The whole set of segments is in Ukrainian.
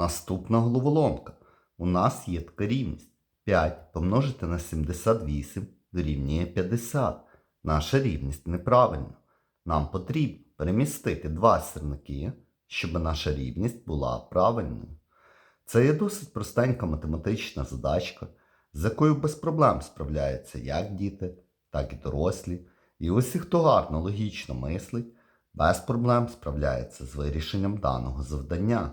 Наступна головоломка. У нас є така рівність. 5 помножити на 78 дорівнює 50. Наша рівність неправильна. Нам потрібно перемістити два сірники, щоб наша рівність була правильною. Це є досить простенька математична задачка, з якою без проблем справляються як діти, так і дорослі. І усі, хто гарно логічно мислить, без проблем справляється з вирішенням даного завдання.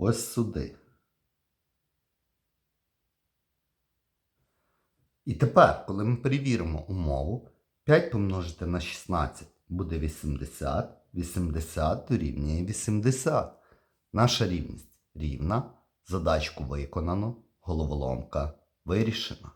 ось сюди. І тепер, коли ми перевіримо умову, 5 помножити на 16 буде 80, 80 дорівнює 80. Наша рівність рівна, задачку виконано, головоломка вирішена.